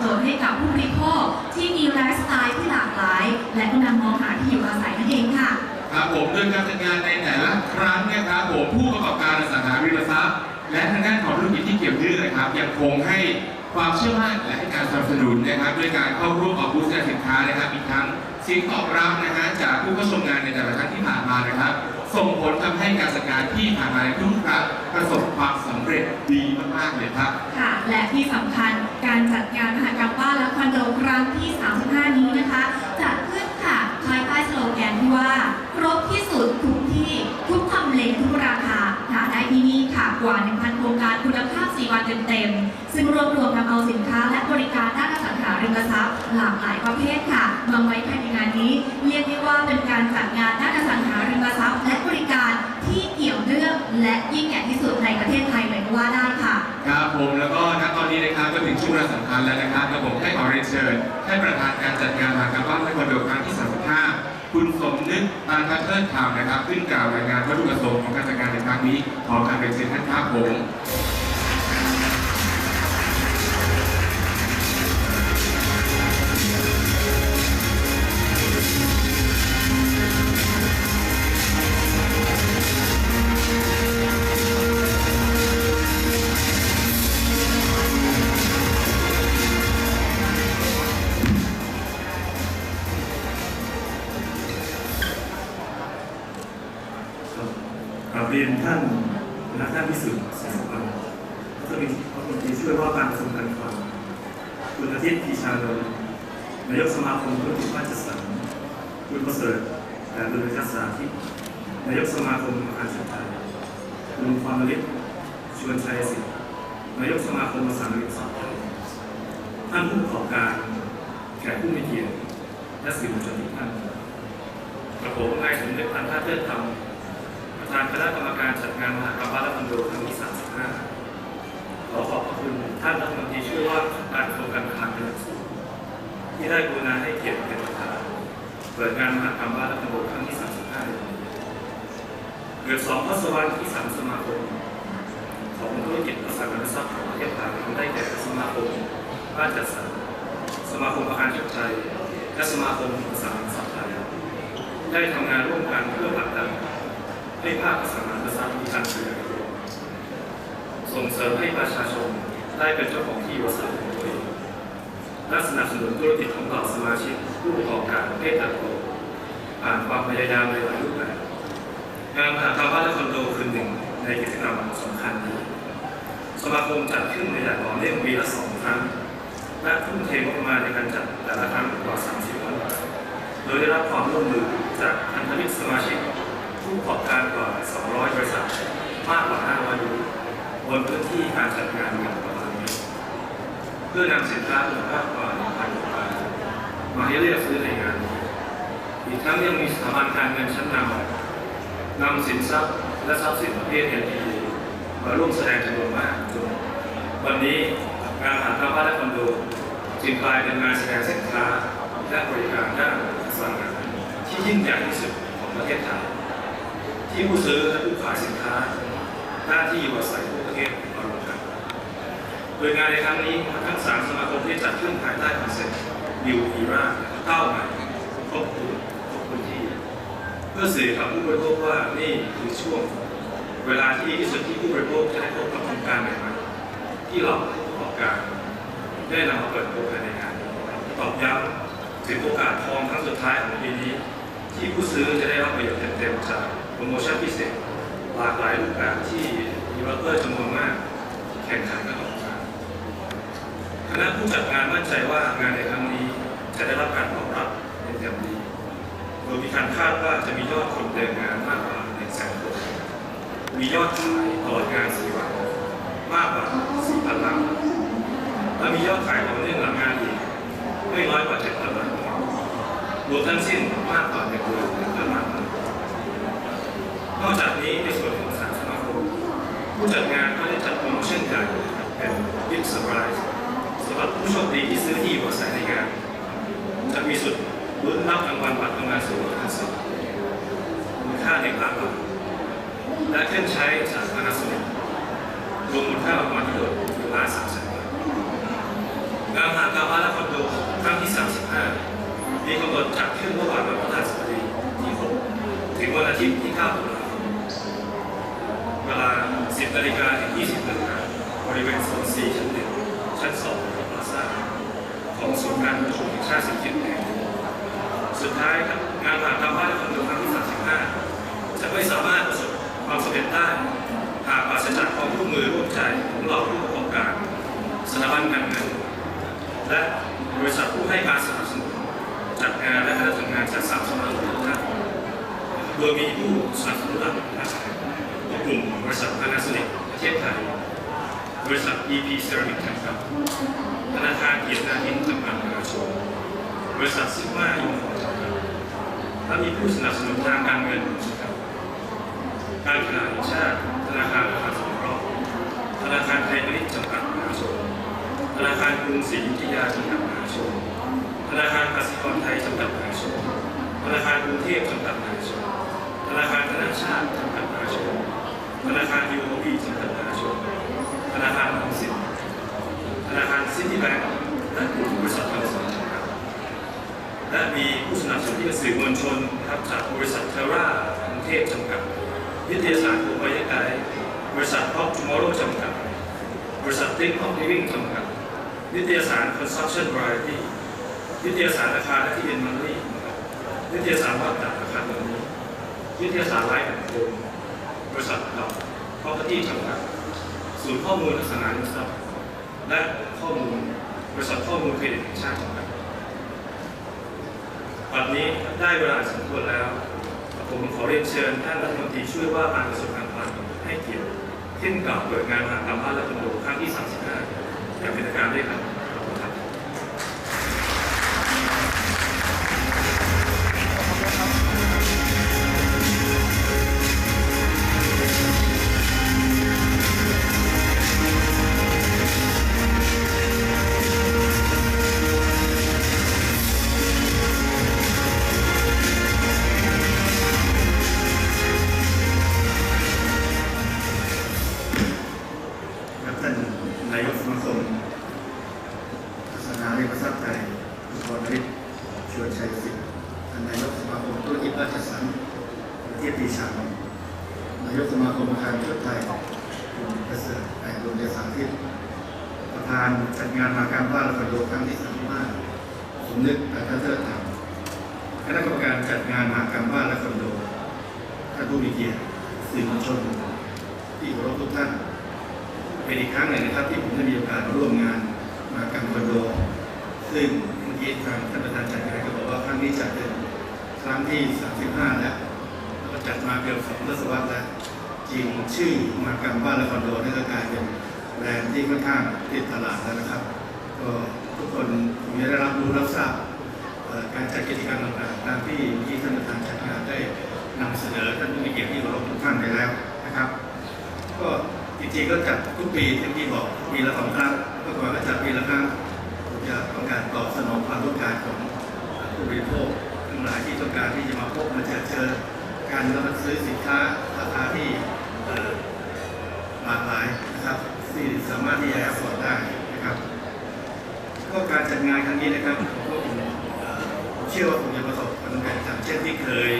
โจทย์ให้กับผู้บริโภคที่มีไลฟ์สไตล์ที่หลากหลาย และกำลังมองหาที่อยู่อาศัยนั่นเองค่ะ ครับผมโดยการจัดงานในแต่ละครั้งเนะครับผมผู้ประกอบการอสังหาริมทรัพย์ และทางด้านของธุรกิจที่เกี่ยวเนื่องนะครับ ยังคงให้ความเชื่อมั่นและให้การสนับสนุนนะครับด้วยการเข้าร่วมออกบูธแสดงสินค้านะครับอีกทั้งเสียงตอบรับนะฮะจากผู้เข้าชมงานในแต่ละครั้งที่ผ่านมานะครับ ส่งผลทำให้การจัดงานที่ผ่านมาในทุกครั้งประสบความสำเร็จดีมากๆเลยครับ ค่ะ และที่สำคัญ การจัดงานมหกรรมบ้านและคอนโดครั้งที่ 35 นี้นะคะจัดขึ้นค่ะภายใต้สโลแกนที่ว่า ครบที่สุดทุกที่ทุกทำเลทุกราคาหาได้ที่นี่ค่ะกว่า 1,000 โครงการคุณภาพ 4 วันเต็มๆ ซึ่งรวบรวมนำเอาสินค้าและบริการด้านอสังหาริมทรัพย์หลากหลายประเภทค่ะมาไว้ภายในงานนี้ เรียกได้ว่าเป็นการจัดงานด้านอสังหาริมทรัพย์และบริการ และยิ่งใหญ่ที่สุดในประเทศไทยเลยก็ว่าได้ค่ะ ครับผมแล้วก็ณตอนนี้นะครับก็ถึงช่วงเวลาสำคัญแล้วนะครับกระผมให้ขอเรียนเชิญท่านประธานการจัดงานมหากรรมบ้านและคอนโดครั้งที่ 35 คุณสมนึกปาทันเทิดธรรมนะครับ ขึ้นกล่าวรายงานวัตถุประสงค์ของการจัดงานในครั้งนี้ขอการเรียนเชิญท่านครับผม เรียนท่านคณะท่านพิสุทธิ์แสงสุวรรณรัฐมนตรีรัฐมนตรีช่วยว่าการกระทรวงการคลังคุณอาทิตย์ปีชานนท์นายกสมาคมธุรกิจบ้านจัดสรรคุณประเสริฐแต่ดุลยศาสธิตนายกสมาคมอาคารชุดไทยคุณความลิศชวนชัยสิทธิ์นายกสมาคมภาษาอังกฤษไทยท่านผู้ประกอบการแขกผู้มีเกียรติและสื่อมวลชนทุกท่านกระผมนายสมเด็จพันธะเทิดธรรม ประธานคณะกรรมการจัดงานมหากรรมบ้านและคอนโดครั้งที่ 35 ขอขอบพระคุณท่านรัฐมนตรีช่วยว่าการกระทรวงการคลังเป็นอย่งสูงที่ได้กรุณาให้เกียรติเป็นประธานเปิดงานมหากรรมบ้านและคอนโดครั้งที่ 35ในวันนี้เกือบสองทศวรรษที่สามสมาคมของธุรกิจอสังหาริมทรัพย์ของประเทศไทยได้แก่สมาคมบ้านจัดสรรสมาคมอาคารชุดไทยและสมาคมสังหาริมทรัพย์ไทยได้ทำงานร่วมกันเพื่อผลักดัน ให้ภาคสังหาริมทรัพย์มีการเสื่อส่งเสริมให้ประชาชนได้เป็นเจ้าของที่อยู่อาศัยของตัวเองและสนับสนุนธุรกิจของเหล่าสมาชิกผู้ประกอบการประเภทเติบโตผ่านความพยายามในหลายรูปแบบงานมหากรรมบ้านและคอนโดคือหนึ่งในกิจกรรมสำคัญนี้สมาคมจัดขึ้นในอย่างต่อเนื่องปีละสองครั้ง และทุ่มเทงบประมาณในการจัดแต่ละครั้งกว่า 30ล้านบาทโดยได้รับความร่วมมือจากพันธมิตรสมาชิก ผู้ประกอบการกว่า 200 บริษัท มากกว่า 500ยูนบนพื้นที่การจัดงานอย่างประมาณนี้ เพื่อนำสินค้าคุณภาพกว่า1,000กว่าบาทมาให้เลือกซื้อในงาน อีกทั้งยังมีสถาบันการเงินชั้นนำนำสินทรัพย์และทรัพย์สินประเภท NPE มาร่วมแสดงจำนวนมากวันนี้งานมหากรรมบ้านและคอนโดจึงกลายเป็นงานแสดงสินค้าและบริการด้านสังหาที่ยิ่งใหญ่ที่สุดของประเทศไทย ที่ผู้ซื้อและผู้ขายสินค้า หน้าที่อยู่อาศัยทั่วประเทศมารวมกันโดยงานในครั้งนี้ทั้งสามสมาคมที่จัดขึ้นภายใต้คอนเซ็ปต์ New Era ก้าใหม่ครบทุนครบพื้นที่ เพื่อสื่อกับผู้บริโภคว่านี่คือช่วง เวลาที่ที่สุดที่ผู้บริโภคจะได้พบกับโครงการใหม่ๆที่เราผู้ประกอบการ ได้นำมาเปิดตัวภายในงานตอกย้ำถึงโอกาสทองครั้งสุดท้ายของปีนี้ ที่ผู้ซื้อจะได้รับประโยชน์เต็มๆจาก โปรโมชั่นพิเศษหลากหลายรูปแบบที่ดีวลลอปเปอร์จำนวนมากแข่งขันกันออกมาคณะผู้จัดงานมั่นใจว่างานในครั้งนี้จะได้รับการตอบรับเป็นอย่างดีโดยมีการคาดว่าจะมียอดคนเดินงานมากกว่า1แสนคนมียอดขายตลอดงาน4วันมากกว่า4,000ล้านและมียอดขายต่อเนื่องหลังงานอีกไม่น้อยกว่า7,000ล้านบาทรวมทั้งสิ้นมากกว่าหนึ่งหมื่นล้าน นอกจากนี้ในส่วนของสามสมาคมผู้จัดงานก็ได้จัดโปรโมชั่นใหญ่เป็นบิ๊กเซอร์ไพรส์สำหรับผู้โชคดีที่ซื้อที่อยู่อาศัยในงาน จะมีสุดลุ้นรับรางวัลบัตรทำงานสูงสุดมูลค่าหนึ่งล้านบาทและเครื่องใช้จากพานาโซนิกรวมมูลค่าประมาณทั้งหมดหนึ่งล้านสามแสนบาทงานมหากรรมบ้านและคอนโดครั้งที่ 35 มีกำหนดจัดขึ้นระหว่างวันพฤหัสบดีที่ 6 ถึงวันอาทิตย์ที่ 9 ตุลาคมเวลา 10นาฬิกาถึง 20นาฬิกาบริเวณโซน 4 ชั้น 1 ชั้น 2 ของพลาซ่า ของศูนย์การประชุมแห่งชาติสิบเจ็ดแห่งสุดท้ายครับงานมหากรรมบ้านและคอนโดครั้งที่ 35 จะไม่สามารถประสบความสำเร็จได้ หากปราศจากความร่วมมือร่วมใจของเราผู้ประกอบการ สถาบันการเงิน และบริษัทผู้ให้การสนับสนุนจัดงานและคณะทำงานจากสามสมาคมทุกท่านโดยมีผู้สนับสนุนหลักนะครับก ลุ่มบริษัทพานาโซนิกประเทศไทย บริษัท EP Ceramic จำกัดธนาคารเกียรตินาทินจำกัดมหาชนบริษัทซิกมายูนิคอร์นจำกัดและมีผู้สนับสนุนทางการเงินนะครับการขนาดชาติ ธนาคารอาคารสงเคราะห์ธนาคารไทยพาณิชย์จำกัดมหาชนธนาคารกรุงศรีอยุธยาจำกัดมหาชนธนาคารกสิกรไทยจำกัดมหาชนธนาคารกรุงเทพจำกัดมหาชนธนาคารธนาชาติจำกัดมหาชน ธนาคารยูโอบีจำกัดมหาชนธนาคารออมสินธนาคารซิตี้แบงก์และกลุ่มบริษัทบางส่วนจำกัดและมีผู้สนับสนุนที่เป็นสื่อมวลชนนะครับจากบริษัทเทรากรุงเทพจำกัดวิทยาศาสตร์กลุ่มวิทยาการบริษัทพอปทูมอร์โรจำกัดบริษัทติ๊กพอปลิวิ่งจำกัดนิตยสาร Construction Variety นิตยสารราคาและที่เอ็นมันนี่นะครับนิตยสารวัดดับราคาแบบนี้นิตยสารไลฟ์แอนด์โคม บริษัทดอก Property จำกัดศูนย์ข้อมูลอสังหาริมทรัและข้อมูลบริษัทข้อมูลเครดิตแห่งชาติจำกัดวันนี้ได้เวลาสมควรแล้ว ผมขอเรียนเชิญท่านรัฐมนตรีช่วยว่าการกระทรวงการคลังให้เกียรติขึ้นกล่าวเปิดงานมหากรรมบ้านและคอนโดครั้งที่ 35อย่างเป็นทางการด้วยครับ มาเกือสองทศวรรษแล้วจริงชื่อมากรรมบ้านละคอนโดนี่ก็กลายเป็นแบรนด์ที่ค่อนข้างติดตลาดแล้วนะครับก็ทุกคนคงจะได้รับรู้รับทราบการจัดกิจกรรมต่างๆตามที่ที่ท่านประธานจัดงานได้นำเสนอท่านผู้มีเกียรติที่เคารพทุกท่านไปแล้วนะครับ ก็จริงๆก็จัดทุกปีอย่ที่บอกปีละสองครั้งเมื่อก่อนก็จัดปีละครั้งผมจะต้องการตอบสนองความต้องการของผู้บริโภคทั้งหลายที่ต้องการที่จะมาพบมาเจอเจอ การรับซื้อสินค้าราคาที่หลากหลายนะครับที่สามารถที่จะแอฟฟอร์ดได้นะครับ ก็การจัดงานครั้งนี้นะครับผมก็คงเอ่อผมเชื่อว่าคงจะประสบความสำเร็จตามเช่นที่เคย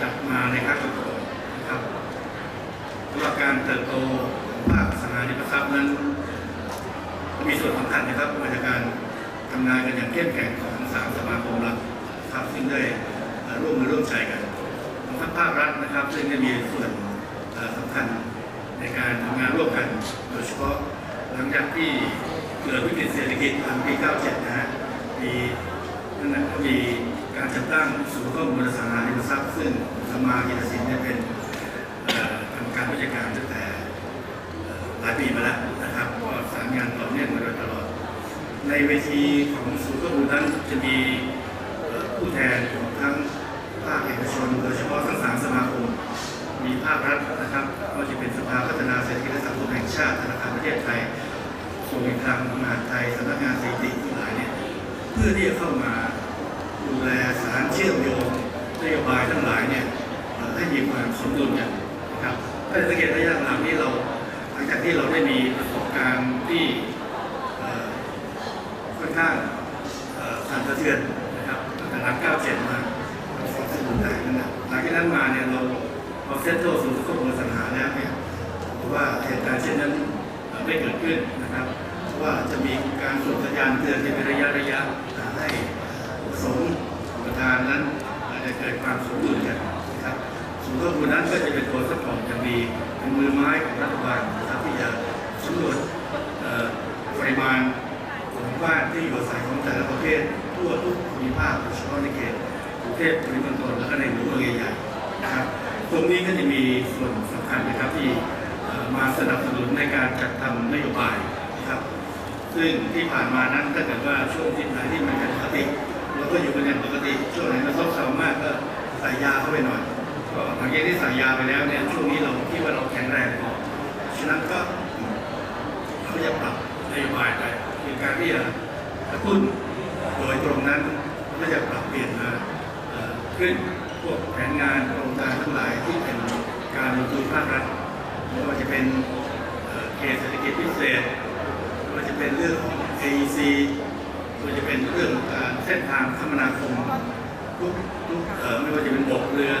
จัดมาในครั้งก่อนนะครับสำหรับการเติบโตของภาคสังหาริมทรัพย์นั้น มีส่วนสำคัญนะครับมาจากการทำงานกันอย่างเข้มแข็งของสามสมาคมรัฐครับซึ่งได้ร่วมมือร่วมใจกัน ทั้งภาครัฐนะครับ ซึ่งได้มีส่วนสำคัญในการทำงานร่วมกัน โดยเฉพาะหลังจากที่เกิดวิกฤตเศรษฐกิจตามปี 97 นะฮะมีนั่นนะก็มีการจัดตั้งศูนย์ข้อมูลสังหาริมทรัพย์ซึ่งสมากิจสินเนี่ยเป็นเอ่อกรรมการผู้จัดการตั้งแต่หลายปีมาแล้วนะครับก็สารงานต่อเนื่องมาโดยตลอด ในเวทีของศูนย์ข้อมูลนั้นจะมีผู้แทนของทั้งภาคเอกช นโดยเฉพาะทั้งสามสมาคม มีภาครัฐนะครับก็จะเป็นสภาพัฒนาเศรษฐกิจและสังคมแห่งชาติธนาคารประเทศไทยกรมการคลังมหาไทยสำนักงานสถิติทั้งหลายเนี่ยเพื่อที่จะเข้ามาดูแลสารเชื่อมโยงนโยบายทั้งหลายเนี่ยให้มีความสมดุลกันนะครับถ้าสังเกตระยะหลังนี้เราหลังจากที่เราได้มีประสบการณ์ที่ค่อนข้างสั่นสะเทือนนะครับตั้งแต่หลัง97มา เราสอบสนุนได้นั่นนะหลังจากนั้นมาเนี่ยเราพอเซ็ตโตสู่ข้อมูลสัญหาแล้วเนี่ยว่าเหตุการณ์เช่นนั้นไม่เกิดขึ้นนะครับ ว่าจะมีการส่งสัญญาณเตือนเป็นระยะระยะให้สมประธานนั้นอาจจะเกิดความสมดุลกันนะครับส่วนข้อมูลนั้นก็จะเป็นตัวซัพอร์ตอย่างดีเป็นมือไม้ของรัฐบาลนะครับที่จะสำรวจปริมาณของบ้านที่อยู่อาศัยของแต่ละประเภททั่วทุกภูมิภาคโดยเฉพาะในเขต เทพปริมณฑลและก็ในหมู่เมืองใหญ่ๆนะครับตรงนี้ก็จะมีส่วนสำคัญนะครับที่มาสนับสนุนในการจัดทำนโยบายนะครับ ซึ่งที่ผ่านมานั้นถ้าเกิดว่าช่วงที่ไหนที่มันเป็นปกติเราก็อยู่กันอย่างปกติช่วงไหนมันซบเซามากก็ใส่ยาเข้าไปหน่อยก็หลังจากที่ใส่ยาไปแล้วเนี่ยช่วงนี้เราคิดว่าเราแข็งแรงพอฉะนั้นก็เราจะปรับนโยบายไปคือการที่จะกระตุ้นโดยตรงนั้นก็จะปรับเปลี่ยนมา ขึ้นพวกแผนงานโครงการทั้งหลายที่เป็นการลงทุนภาครัฐไม่ว่าจะเป็นเขตเศรษฐกิจพิเศษไม่ว่าจะเป็นเรื่องของ AEC ไม่ว่าจะเป็นเรื่องการเส้นทางคมนาคมทุกทุกไม่ว่าจะเป็นบกเรือ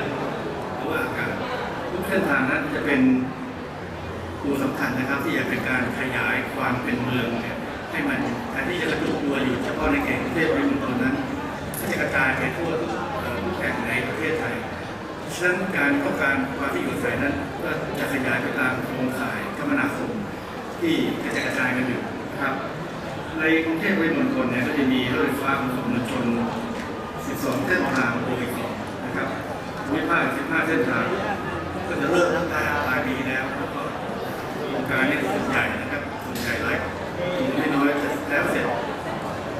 หรือว่าอากาศทุกเส้นทางนั้นจะเป็นตัวสำคัญนะครับ ที่จะเป็นการขยายความเป็นเมืองเนี่ยให้มันแทนที่จะกระจุกตัวอยู่เฉพาะในเขตกรุงเทพมหานครนั้นก็จะกระจายไปทั่วทุก ห่งในประเทศไทยฉะนั้นการต้องการความที่อยู่อาศัยนั้นก็จะขยายไปตามโครงข่ายคมนาคมที่กระจายกระจายกันอยู่นะครับ ในกรุงเทพปริมณฑลเนี่ยก็จะมีรถไฟฟ้าขนส่งมวลชน 12 เส้นทางโดยก่อนนะครับภูมิภาค15 เส้นทาง ก็จะเริ่มตั้งแต่ปลายปีแล้วแล้วก็โครงการนี้ส่วนใหญ่นะครับส่วนใหญ่หลายไม่น้อยจะแล้วเสร็จ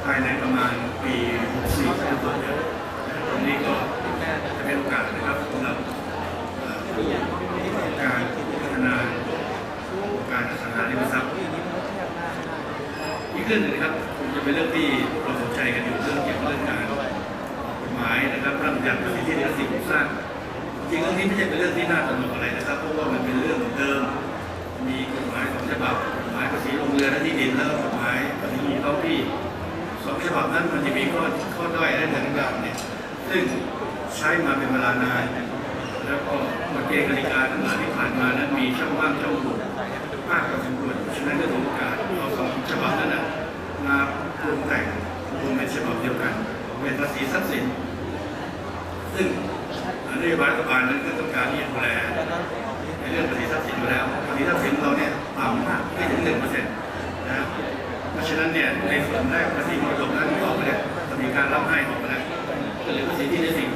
ภายในประมาณปี 64ที่จะตัวเดือนตรงนี้ก็จะเป็นโอกาสนะครับสำหรับเอ่อการพัฒนา การอสังหาริมทรัพย์อีกเรื่องหนึ่งนะครับคงจะเป็นเรื่องที่เราสนใจกันอยู่เรื่องเกี่ยวกับเรื่องการกฎหมายนะครับร่างยัติภาษีที่ดินและสิ่งปลูกสร้างจริงเรื่องนี้ไม่ใช่เป็นเรื่องที่น่าตระหนกอะไรนะครับเพราะว่ามันเป็นเรื่องเดิม มีกฎหมายสองฉบับกฎหมายภาษีโรงเรือนและที่ดินแล้วก็กฎหมายภาษีท้องที่สองฉบับนั้นมันจะมีข้อข้อด้อยและต่างๆเนี่ยซึ่งใช้มาเป็นเวลานานแล้วก็กฎเกณฑ์กติกาทั้งหลายที่ผ่านมานั้นมีช่องว่างช่องโหว่ มากพอสมควรฉะนั้นก็ถือโอกาสเอาสองฉบับนั้นนะมาปรุงแต่งรวมเป็นฉบับเดียวกันเป็นภาษีทรัพย์สิน ซึ่งนโยบายรัฐบาลนั้นก็ต้องการที่จะดูแลในเรื่องภาษีทรัพย์สินอยู่แล้วภาษีทรัพย์สินเราเนี่ยต่ำมากไม่ถึงหนึ่งเปอร์เซ็นต์นะเพราะฉะนั้นเนี่ยในส่วนแรกภาษีมรดกนั้นออกไปแล้วจะมีการรับให้ออกไปแล้วก็เหลือภาษีที่ในสิ่งปลูกสร้างซึ่ง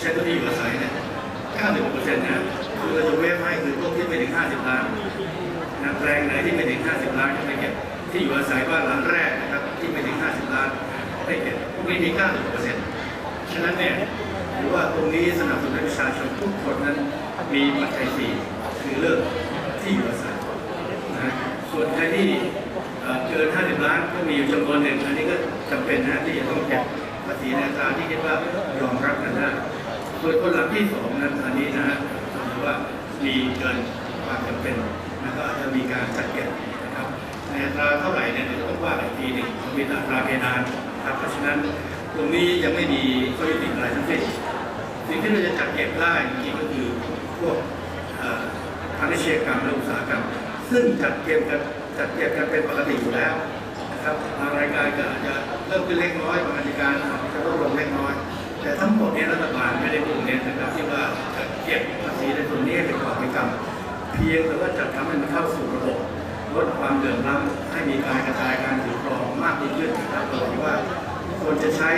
ใช้ตัวที่อยู่อาศัยเนี่ย96เปอร์เซ็นต์เนี่ยคือเราจะเวฟให้คือพวกที่ไม่ถึง 50 ล้านนะแปลงไหนที่ไม่ถึง 50 ล้านก็ไม่เก็บที่อยู่อาศัยบ้านหลังแรกนะครับที่ไม่ถึง 50 ล้านไม่เก็บพวกนี้มี90เปอร์เซ็นต์ฉะนั้นเนี่ยถือว่าตรงนี้สนับสนุนประชาชนทุกคนนั้นมีปัจจัยสี่คือเรื่องที่อยู่อาศัยนะส่วนใครที่เอ่อเกิน 50 ล้านก็มีอยู่จำนวนหนึ่งอันนี้ก็จำเป็นนะที่จะต้องเก็บภาษีในอัตราที่คิดว่ายอมรับกันได้ ส่วนคนหลังที่สองนั้นอันนี้นะฮะถือว่ามีเกินความจำเป็นแล้วก็จะมีการจัดเก็บนะครับในอัตราเท่าไหร่เนี่ยเดี๋ยวต้องว่ากันอีกทีหนึ่งมีอัตราเพดานครับเพราะฉะนั้นตรงนี้ยังไม่มีข้อยุติอะไรทั้งสิ้นสิ่งที่เราจะจัดเก็บได้จริงก็คือพวกอ่อพาณิชยกรรมและอุตสาหกรรม ซึ่งจัดเก็บกันจัดเก็บกันเป็นปกติอยู่แล้วนะครับบางรายการก็อาจจะเริ่มขึ้นเล็กน้อยบางรายการอาจจะลดลงเล็กน้อย แต่ทั้งหมดเนี้รัฐบาลไม่ได้มุ่งเน้นนะครับที่ว่าจะเก็บภาษีในส่วนนี้เป็นกอบเป็นกำเพียงแต่ว่าจะทำให้มันเข้าสู่ระบบลดความเดือดร้อนให้มีการกระจายการถือครองมากยิ่งขึ้นนะครับโดยว่าควรจะใช้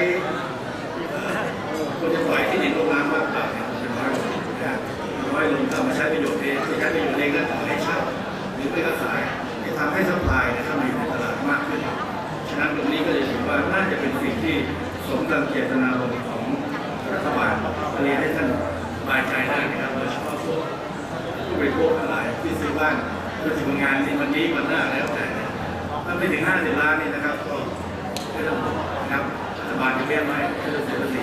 ควรจะปล่อยที่ดินลงน้ำมากกว่าเนี่ยมันจะน้อยลงจะร้อยลงก็มาใช้ประโยชน์เองใช้ประโยชน์เองก็ขายให้เช่าหรือไม่ก็ขายจะทำให้สปายนะครับมีในตลาดมากขึ้น ฉะนั้นตรงนี้ก็เลยถือว่าน่าจะเป็นสิ่งที่สมดังเจตนารมณ์ เรียนให้ท่านบายใจได้นะครับโดยเฉพาะพวกผู้บริโภคทั้งหลายที่ซื้อบ้านเพื่อถึงงานในวันนี้วันหน้าแล้วแต่ถ้าไม่ถึง50ล้านนี่นะครับก็ไม่ต้องนะครับรัฐบาลจะเบี้ยไม่ไม่ต้องเสียภาษี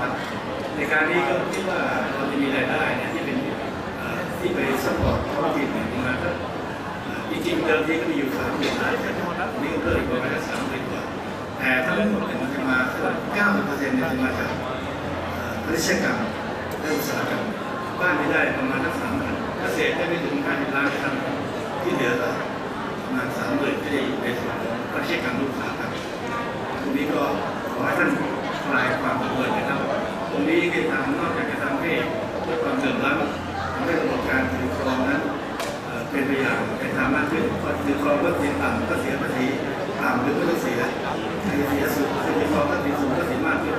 ครับในการนี้ก็คิดว่าเราจะมีรายได้เนี่ยที่เป็นที่ไปสปอร์ตท้องถิ่นเนี่ยประมาณสักจริงๆเดิมทีก็มีอยู่สามหมื่นล้านนี่ก็เพิ่มอีกประมาณสามหมื่นกว่าแต่ทั้งหมดเนี่ยมันจะมาเก้าสิบเปอร์เซ็นต์เนี่ยจะมาจาก เอ่อพาณิชยกรรมและอุตสาหกรรมบ้านไม่ได้ประมาณสักสามหมื่นเกษตรได้ไม่ถึงห้าสิบล้านนะครับที่เหลือก็ประมาณสามหมื่นก็จะอยู่ในส่วนของพาณิชกรรมละอุตสาหกรรมตรงนี้ก็ขอให้ท่านคลายความกังวลนะครับ ตรงนี้ก็ทำนอกจากจะทำให้ลดความเดือดร้อนทำให้ระบบการถือครองนั้นเป็นไปอย่างเป็นธรรมมากขึ้นก็คือครองก็เสียต่ำก็เสียภาษีต่ำหรือไม่ต้องเสียเสียสูงคือครองก็เสียสูงก็เสียมากขึ้น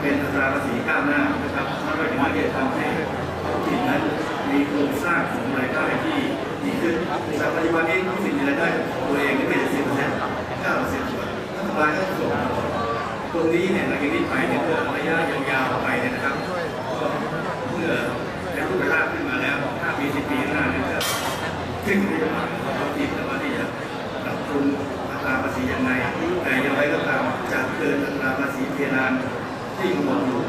เป็นอัตราภาษีก้าวหน้านะครับถ้าเราจะมาเก็บทำให้ท้องถิ่นนั้นมีโครงสร้างของรายได้ที่ดีขึ้นแต่ปัจจุบันนี้ท้องถิ่นมีรายได้ตัวเองก็ไม่ถึงสิบเปอร์เซ็นต์เก้าเปอร์เซ็นต์รัฐบาลก็ส่งตรงนี้เนี่ยหลังจากนี้ไปเนี่ยเพื่อระยะยาวๆไปเนี่ยนะครับก็เมื่อเป็นรูปร่างขึ้นมาแล้ว5ปี10ปีหน้าเนี่ยจะขึ้นนโยบายของท้องถิ่นแต่ว่าที่จะปรับปรุงอัตราภาษียังไงแต่อย่างไรก็ตามจะเกินอัตราภาษีเพดาน ที่กำหนดอยู่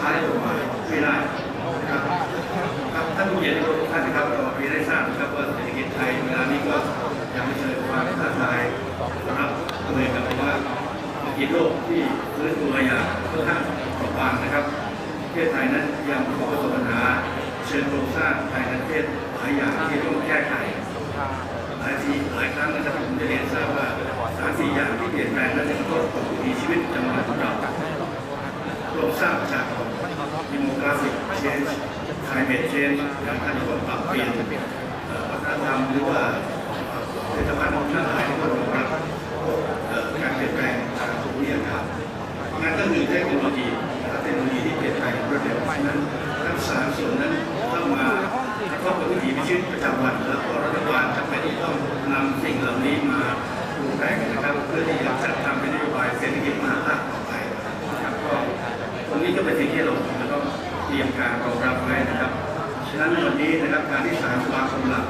ท้ายกฎหมายไม่ได้นะครับครับท่านผู้ใหญ่ในทุกท่านนะครับเราเรียนได้ทราบนะครับว่าเศรษฐกิจไทยเวลานี้ก็ยังไม่เจอความท้าทายนะครับเหมือนกับว่าเศรษฐกิจโลกที่ฟื้นตัวอย่างค่อนข้างเปราะบางนะครับประเทศไทยนั้นยังประสบปัญหาเชิงโครงสร้างภายในประเทศหลายอย่างที่ต้องแก้ไขหลายทีหลายครั้งนะครับผมจะเรียนทราบว่าสามสี่อย่างที่เปลี่ยนแปลงและจะกระทบต่อวิถีชีวิตประจำวันของเรา โครงสร้างประชากร demographic change climate change การท่านต้องปรับเปลี่ยนวัฒนธรรมหรือว่าผลิตภัณฑ์ทั้งหลายที่ต้องรองรับการเปลี่ยนแปลงทางภูมิอากาศนั่นก็คือเทคโนโลยีเทคโนโลยีที่เปลี่ยนไปรวดเร็วนั้นทั้งสามส่วนนั้นเข้ามากระทบกับวิถีชีวิตประจำวันแล้วก็รัฐบาลจำเป็นที่ต้องนำสิ่งเหล่านี้มาปรุงแต่งนะครับเพื่อที่จะจัด ฉะนั้นวันนี้นะครับการที่สามสมาคมหลัก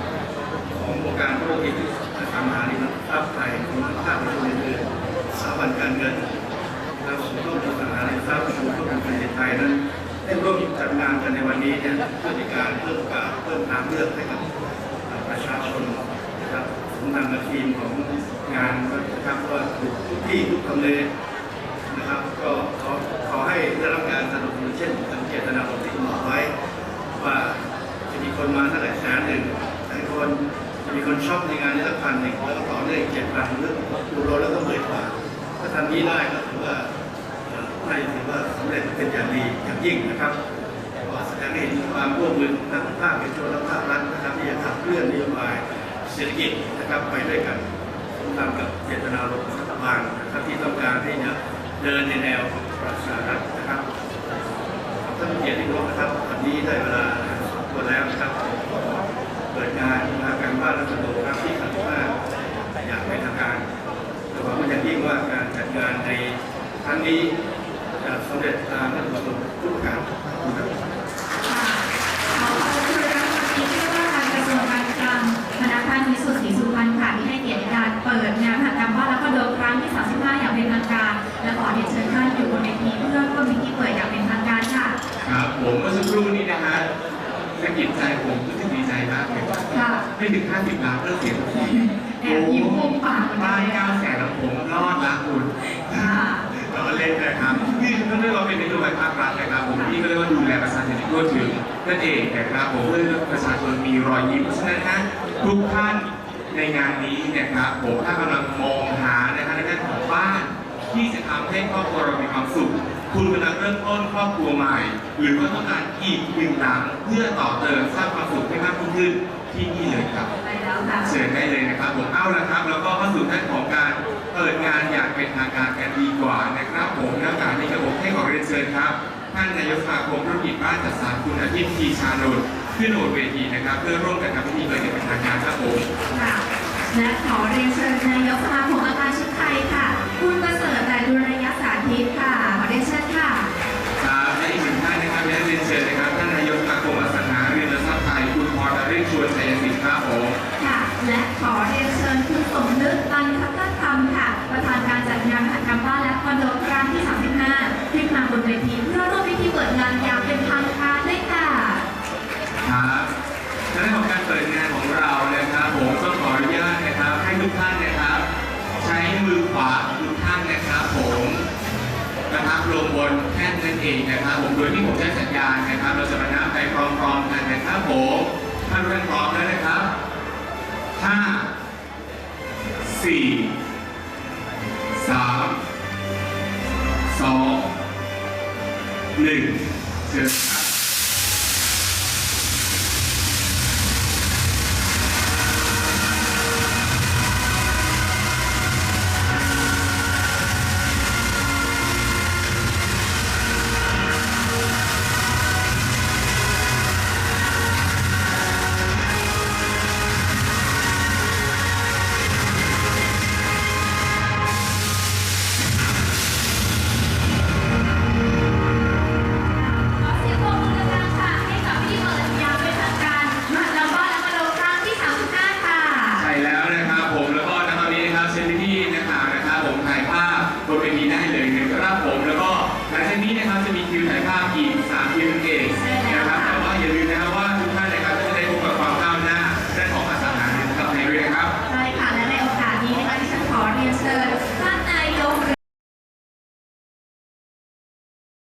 ให้นะเดินในแนวประชารัฐนะครับท่านเกียรติที่เคารนะครับวันนี้ได้เวลาสมควรแล้วนะครับ เปิดงานมาการบ้านรัฐบาลครับที่สันธ์ว่าอย่างเป็นทางการแต่ว่ามันอย่างยิ่งว่าการจัดงานในครั้งนี้จะสำเร็จตามวัตถุประสงค์ทุกประการ ผมเมื่อสักครู่นี้นะฮะสะกิดใจผมรู้สึกดีใจมากเลยว่าค่ะไม่ถึง 50 ล้านเพื่อเสียงทีแอบยิ้มมุมปากเหมือนกับ้านนเลยเก้าแสนแล้วผมรอดละคุณค่ะเราเล่นนะครับนี่ต้องเรียกว่าเป็นนโยบายภาครัฐนะครับผมที่ก็เรียกว่าดูแลประชาชนที่ทั่วถึงนั่นเองนะครับผมเพื่อให้ประชาชนมีรอยยิ้มเพราะฉะนั้นนะทุกท่านในงานนี้นะครับผมถ้ากำลังมองหานะครับในด้านของบ้านที่จะทำให้ครอบครัวเรามีความสุข คุณกำลังเริ่มต้นครอบครัวใหม่ หรือว่าต้องการอีกหนึ่งหลังเพื่อต่อเติมสร้างความสุขให้มากยิ่งขึ้นที่นี่เลยครับไปแล้วค่ะเชิญได้เลยนะครับผมเอาละครับ แล้วก็เข้าสู่ท่านของการเปิดงานอย่างเป็นทางการกันดีกว่านะครับผมแล้วการนี้กับผมให้ขอเรียนเชิญครับท่านนายกสมาคมธุรกิจบ้านจัดสรรคุณอาทิตย์ทีชานนท์ขึ้นโหนเวทีนะครับ เพื่อร่วมกันทำพิธีเปิดอย่างเป็นทางการครับผมค่ะและขอเรียนเชิญนายกสมาคมอาคารชุดไทยค่ะคุณ ชวนชัยศิษฐ์ครับผมค่ะ และขอเรียนเชิญคุณสมนึกตันทัพธรรมค่ะ ประธานการจัดงานมหกรรมบ้านและคอนโดครั้งที่ 35 ขึ้นมาบนเวทีเพื่อร่วมพิธีเปิดงานอย่างเป็นทางการด้วยค่ะครับและในของการเปิดงานของเรานะครับ ผมต้องขออนุญาตนะครับ ให้ทุกท่านนะครับ ใช้มือขวาของทุกท่านนะครับ ผมนะครับลงบนแท่นนั่นเองนะครับ ผมโดยที่ผมใช้สัญญาณนะครับ เราจะมานับไปพร้อมๆกันนะครับผม ท่านทุกท่านพร้อมแล้วนะครับห้าสี่สามสองหนึ่งเชิญ